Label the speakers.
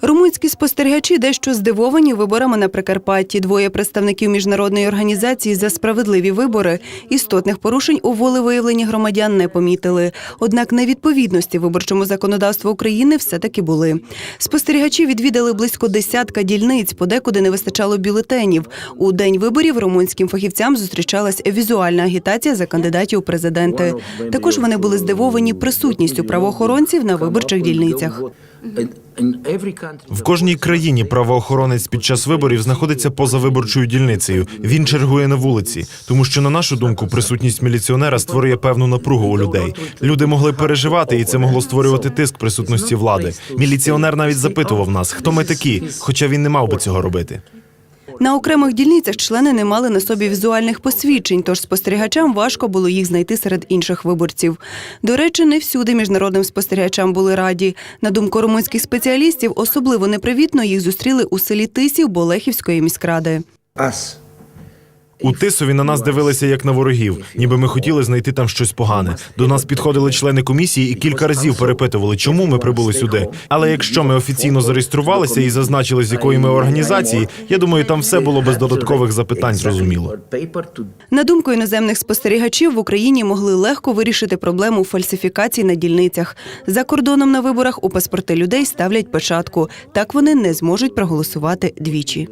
Speaker 1: Румунські спостерігачі дещо здивовані виборами на Прикарпатті. Двоє представників міжнародної організації за справедливі вибори істотних порушень у волевиявленні громадян не помітили. Однак невідповідності виборчому законодавству України все-таки були. Спостерігачі відвідали близько десятка дільниць, подекуди не вистачало бюлетенів. У день виборів румунським фахівцям зустрічалась візуальна агітація за кандидатів у президенти. Також вони були здивовані присутністю правоохоронців на виборчих дільницях.
Speaker 2: В кожній країні правоохоронець під час виборів знаходиться поза виборчою дільницею. Він чергує на вулиці, тому що, на нашу думку, присутність міліціонера створює певну напругу у людей. Люди могли переживати, і це могло створювати тиск присутності влади. Міліціонер навіть запитував нас, хто ми такі, хоча він не мав би цього робити.
Speaker 1: На окремих дільницях члени не мали на собі візуальних посвідчень, тож спостерігачам важко було їх знайти серед інших виборців. До речі, не всюди міжнародним спостерігачам були раді. На думку румунських спеціалістів, особливо непривітно їх зустріли у селі Тисів Болехівської міськради.
Speaker 2: У Тисові на нас дивилися як на ворогів, ніби ми хотіли знайти там щось погане. До нас підходили члени комісії і кілька разів перепитували, чому ми прибули сюди. Але якщо ми офіційно зареєструвалися і зазначили, з якої ми організації, я думаю, там все було без додаткових запитань. Зрозуміло.
Speaker 1: На думку іноземних спостерігачів, в Україні могли легко вирішити проблему фальсифікацій на дільницях. За кордоном на виборах у паспорти людей ставлять печатку. Так вони не зможуть проголосувати двічі.